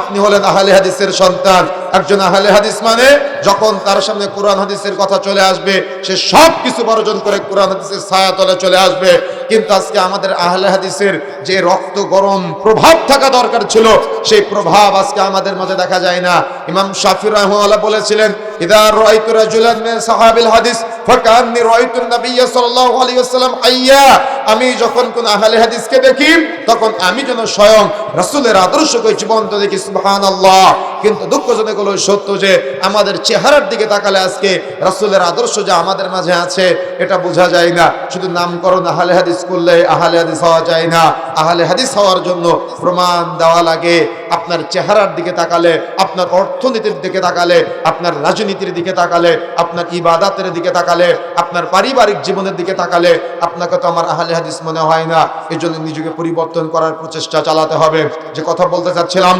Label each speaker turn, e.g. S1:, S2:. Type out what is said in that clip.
S1: আপনি হলেন আহলে হাদিসের সন্তান। একজন আহলে হাদিস মানে যখন তার সামনে কোরআন হাদিসের কথা চলে আসবে, সে সব কিছু বর্জন করে কোরআন হাদিসের ছায়া তলে চলে আসবে। কিন্তু আজকে আমাদের আহলে হাদিসের যে রক্ত গরম প্রভাব থাকা দরকার ছিল, সেই প্রভাব আজকে আমাদের মাঝে দেখা যায় না। ইমাম শাফি রহমাল্লাহ বলেছিলেন, ইদা রাইতু রাজুলান সাহাবিল হাদিস, ফাকান্নি রাইতু নবিয়্য সাল্লাল্লাহু আলাইহি ওয়াসাল্লাম আইয়া আমি যখন কোন আহলে হাদিসকে দেখি, তখন আমি যেন স্বয়ং রাসূলের আদর্শকে জীবন্ত দেখি, সুবহানাল্লাহ। কিন্তু দুঃখজনক হলো, সত্য যে আমাদের চেহারার দিকে তাকালে আজকে রাসূলের আদর্শ যে আমাদের মাঝে আছে, এটা বোঝা যায় না। শুধু নামকরণ আহলে হাদিস করলে আহলে হাদিস হওয়া যায় না। আহলে হাদিস হওয়ার জন্য প্রমাণ দেওয়া লাগে। আপনার চেহারার দিকে তাকালে, আপনার অর্থনীতির দিকে তাকালে, আপনার রাজনীতির দিকে তাকালে, আপনার ইবাদাতের দিকে তাকালে, আপনার পারিবারিক জীবনের দিকে তাকালে, আপনাকে তো আমার আহলে হাদিস মনে হয় না। এজন্য নিজেকে পরিবর্তন করার প্রচেষ্টা চালাতে হবে। যে কথা বলতে চাচ্ছিলাম